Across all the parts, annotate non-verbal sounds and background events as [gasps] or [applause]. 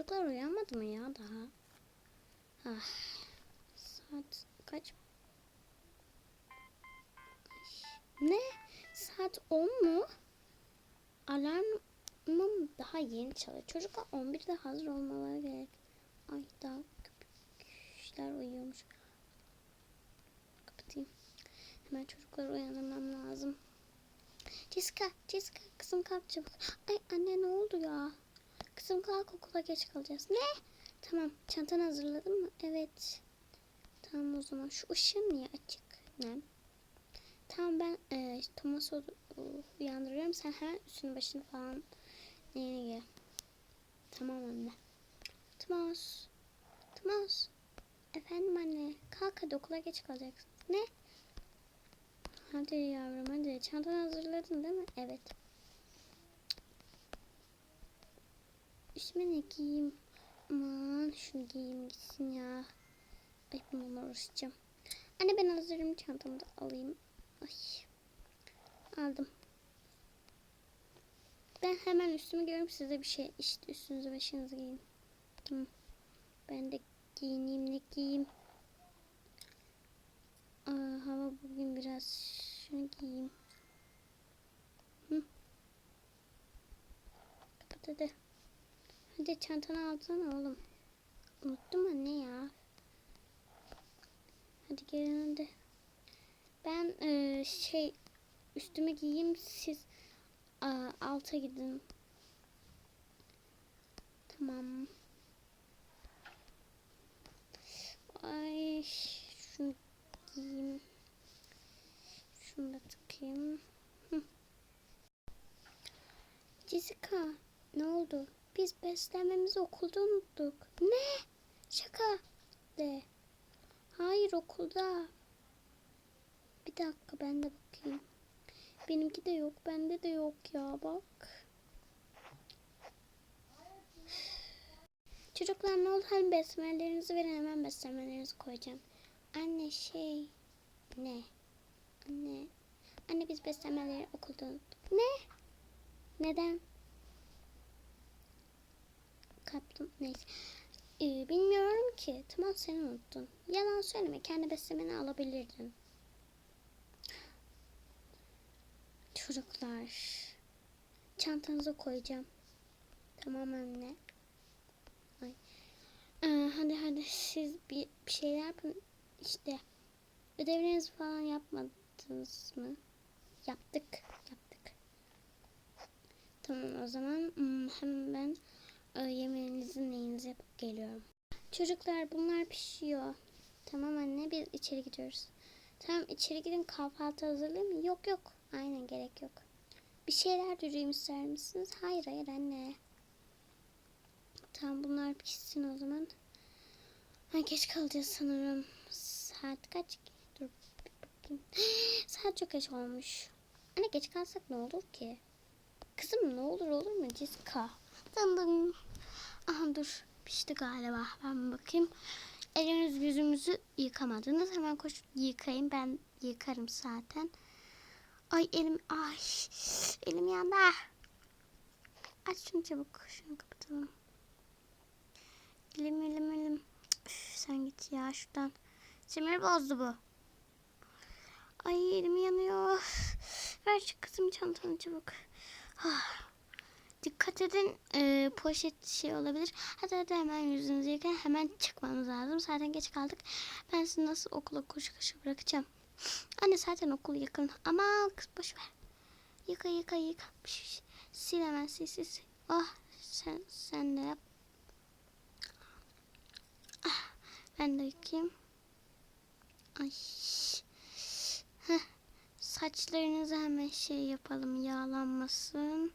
Çocuklar uyanmadı mı ya daha? Ah, saat kaç? Ne? Saat 10 mu? Alarmım daha yeni çalıyor. Çocuklar 11'de hazır olmaları gerek. Ay daha köpükler uyuyormuş. Kapatayım. Hemen çocukları uyandırmam lazım. Jessica, Jessica kızım kalk çabuk. Ay anne ne oldu ya? Kızım kalk okula geç kalacağız. Ne? Tamam çantanı hazırladın mı? Evet. Tamam o zaman şu ışığın niye açık? Ne? Tamam ben e, Thomas'ı uyandırıyorum. Sen hemen üstünü başını falan yeni giy. Tamam anne. Thomas. Thomas. Efendim anne. Kalk hadi okula geç kalacaksın. Ne? Hadi yavrum hadi. Çantanı hazırladın değil mi? Evet. Üstüme ne giyeyim? Aman şunu giyeyim gitsin ya. Ay bununla uğraşacağım. Anne ben hazırım çantamı da alayım. Ay. Aldım. Ben hemen üstümü görüyorum size bir şey. İşte üstünüzü başınızı giyin. Tamam. Ben de giyineyim ne giyeyim. Aa, hava bugün biraz şunu giyeyim. Hı. Kapat hadi. Hadi çantanı alsana oğlum. Unuttum anne ya. Hadi gelin hadi. Ben e, şey üstüme giyeyim siz a, alta gidin. Tamam. Ay şunu giyeyim. Şunu da takayım. Hı. Jessica ne oldu? Biz beslenmemizi okulda unuttuk. Ne? Şaka de. Hayır okulda. Bir dakika ben de bakayım. Benimki de yok. Bende de yok ya bak. Çocuklar ne oldu? Hani beslemelerinizi verin hemen beslemelerinizi koyacağım. Anne şey. Ne? Anne. Anne biz beslemeleri okulda unuttuk. Ne? Neden? Kaptım. Neyse. Ee, bilmiyorum ki. Tamam sen unuttun. Yalan söyleme. Kendi beslemeni alabilirdin. Çocuklar. Çantanıza koyacağım. Tamam anne. Ay. Ee, hadi hadi siz bir, bir şeyler yapın. İşte ödevlerinizi falan yapmadınız mı? Yaptık. Yaptık. Tamam o zaman hmm, hemen ben yemeğinizin neyinizi yapıp geliyorum. Çocuklar bunlar pişiyor. Tamam anne biz içeri gidiyoruz. Tamam içeri gidin kahvaltı hazırlayayım mı? Yok yok. Aynen gerek yok. Bir şeyler düreyim ister misiniz? Hayır hayır anne. Tamam bunlar pişsin o zaman. Ha, geç kalacağız sanırım. Saat kaç? Dur bakayım. [gasps] Saat çok geç olmuş. Anne geç kalsak ne olur ki? Kızım ne olur olur mu? Dın dın. Aha dur pişti galiba. Ben bakayım. Eliniz yüzümüzü yıkamadınız. Hemen koş yıkayın. Ben yıkarım zaten. Ay elim ay elim yandı. Aç şunu çabuk. Şunu kapatalım. Elim elim elim. Üf, sen git ya şuradan. Sinir bozdu bu. Ay elim yanıyor. Ver şu kızım çantanı çabuk. Ah. Dikkat edin e, poşet şey olabilir. Hadi hadi hemen yüzünüzü yıkayın. Hemen çıkmamız lazım. Zaten geç kaldık. Ben sizi nasıl okula koşu koşu bırakacağım. Anne zaten okul yakın. Ama kız boş ver. Yıka yıka yıka. Şş, Sil hemen sil sil sil. Oh sen, sen de yap. Ah, ben de yıkayayım. Ay. Heh. Saçlarınızı hemen şey yapalım yağlanmasın.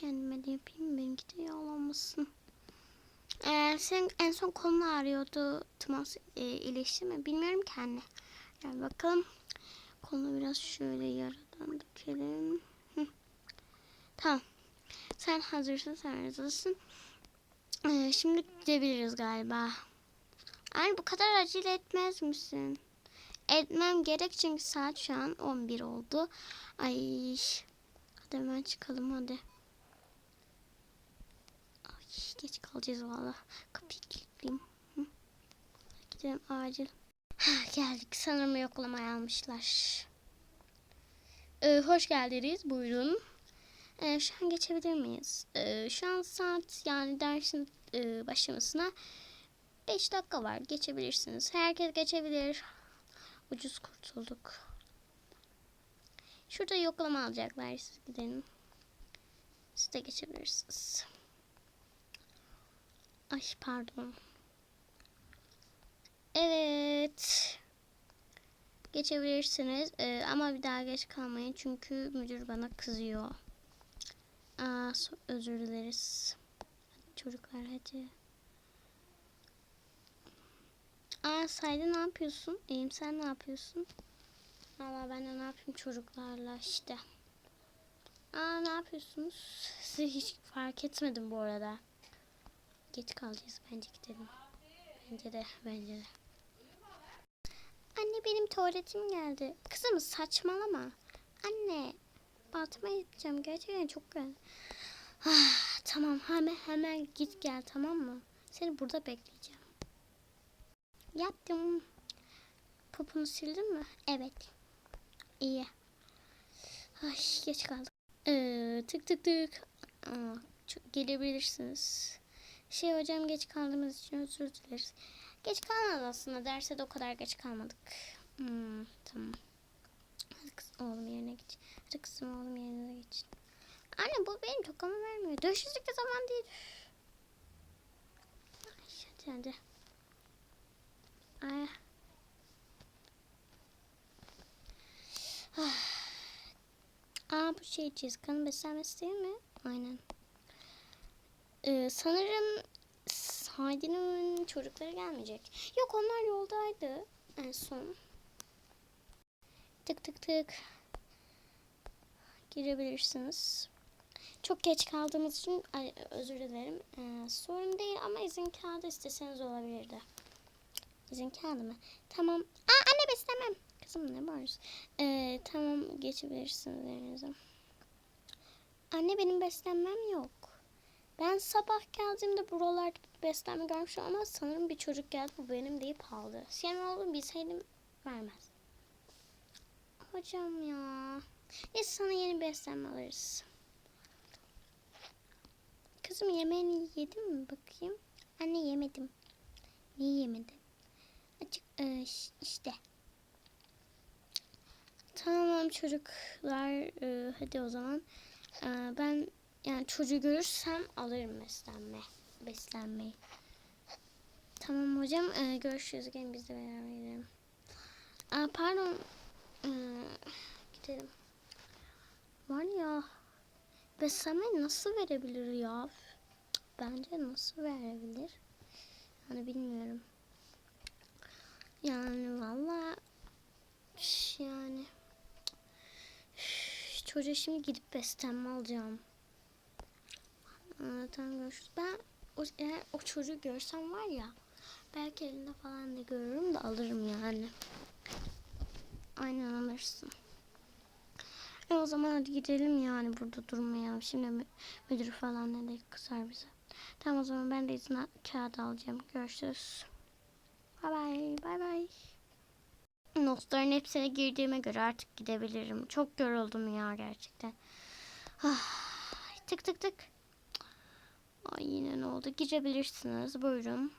Kendime de yapayım benimki de yağlanmasın. Ee, sen en son kolun ağrıyordu. Tımas e, iyileşti mi? Bilmiyorum ki anne. Gel bakalım. Kolunu biraz şöyle yaradan dökelim. Hı. Tamam. Sen hazırsın, sen hazırsın. Ee, şimdi gidebiliriz galiba. Ay bu kadar acele etmez misin? Etmem gerek çünkü saat şu an 11 oldu. Ay. Hadi hemen çıkalım hadi. Geç kalacağız valla. Kapıyı kilitleyeyim. Hı. Gidelim acil. Ha, geldik. Sanırım yoklamaya almışlar. Ee, hoş geldiniz. Buyurun. Ee, şu an geçebilir miyiz? Ee, şu an saat yani dersin e, başlamasına 5 dakika var. Geçebilirsiniz. Herkes geçebilir. Ucuz kurtulduk. Şurada yoklama alacaklar. Siz gidelim. Siz de geçebilirsiniz. Ay pardon. Evet. Geçebilirsiniz. Ee, ama bir daha geç kalmayın. Çünkü müdür bana kızıyor. Aa, özür dileriz. Çocuklar hadi. Aa Sayda ne yapıyorsun? İyiyim sen ne yapıyorsun? Valla ben de ne yapayım çocuklarla işte. Aa ne yapıyorsunuz? [laughs] Sizi hiç fark etmedim bu arada. Geç kalacağız bence gidelim. Bence de bence de. Anne benim tuvaletim geldi. Kızım saçmalama. Anne altıma gideceğim gerçekten çok güzel. Ah, tamam hemen hemen git gel tamam mı? Seni burada bekleyeceğim. Yaptım. Poponu sildin mi? Evet. İyi. Ay geç kaldık. Ee, tık tık tık. Aa, gelebilirsiniz. Şey hocam geç kaldığımız için özür dileriz. Geç kalmadı aslında. Derse de o kadar geç kalmadık. Hmm, tamam. Hadi kız oğlum yerine geç. Hadi kızım oğlum yerine geç. Anne bu benim tokamı vermiyor. Dövüşecek de zaman değil. Ay, hadi hadi. Ay. Ah. Aa bu şey Cizkan'ın beslenmesi değil mi? Aynen. Ee, sanırım Haydi'nin çocukları gelmeyecek. Yok onlar yoldaydı en son. Tık tık tık. Girebilirsiniz. Çok geç kaldığımız için özür dilerim. Ee, sorun değil ama izin kağıdı isteseniz olabilirdi. İzin kağıdı mı? Tamam. Aa anne beslemem. Kızım ne bağırıyorsun? Ee, tamam geçebilirsiniz yerinize. Anne benim beslenmem yok. Ben sabah geldiğimde buralarda beslenme görmüştüm ama sanırım bir çocuk geldi bu benim deyip aldı. Senin oğlum bilseydim vermez. Hocam ya. Neyse sana yeni beslenme alırız. Kızım yemeğini yedin mi bakayım? Anne yemedim. Niye yemedin? Açık e, işte. Tamam çocuklar e, hadi o zaman. E, ben yani çocuğu görürsem alırım beslenme. Beslenmeyi. Tamam hocam e, görüşürüz. Gelin biz de beraber gidelim. Aa, pardon. E, gidelim. Var ya beslenmeyi nasıl verebilir ya? Bence nasıl verebilir? Yani bilmiyorum. Yani valla yani çocuğa şimdi gidip beslenme alacağım. Tamam görüşürüz. Ben o, eğer o çocuğu görsem var ya belki elinde falan da görürüm de alırım yani. Aynen alırsın. E o zaman hadi gidelim yani burada durmayalım. Şimdi mü- müdür falan ne de kızar bize. Tamam o zaman ben de izin kağıdı alacağım. Görüşürüz. Bye bye. Bye bye. Notların hepsine girdiğime göre artık gidebilirim. Çok yoruldum ya gerçekten. Ah, tık tık tık. Ay yine ne oldu? Girebilirsiniz. Buyurun.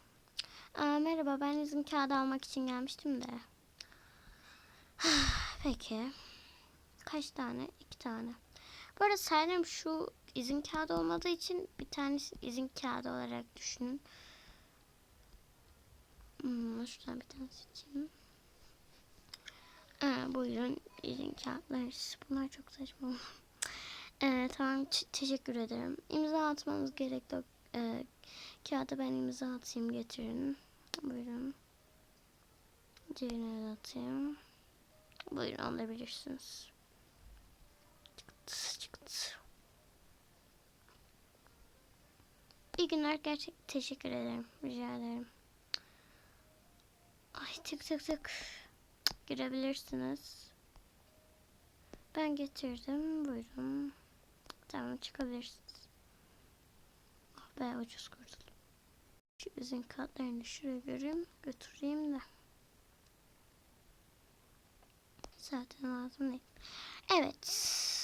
Aa, merhaba ben izin kağıdı almak için gelmiştim de. [sighs] Peki. Kaç tane? İki tane. Bu arada sanırım şu izin kağıdı olmadığı için bir tanesi izin kağıdı olarak düşünün. Hmm, şuradan bir tane seçeyim. Aa, buyurun izin kağıtları. Bunlar çok saçma. Ee, tamam teşekkür ederim. İmza atmanız gerekli. Ee, kağıda ben imza atayım getirin. Buyurun. Diğerine de atayım. Buyurun alabilirsiniz. İyi günler gerçek teşekkür ederim. Rica ederim. Ay tık tık tık. Girebilirsiniz. Ben getirdim. Buyurun. Tamam çıkabilirsiniz. be ucuz kurtuldum. Şu izin kartlarını şuraya göreyim. Götüreyim de. Zaten lazım değil. Evet.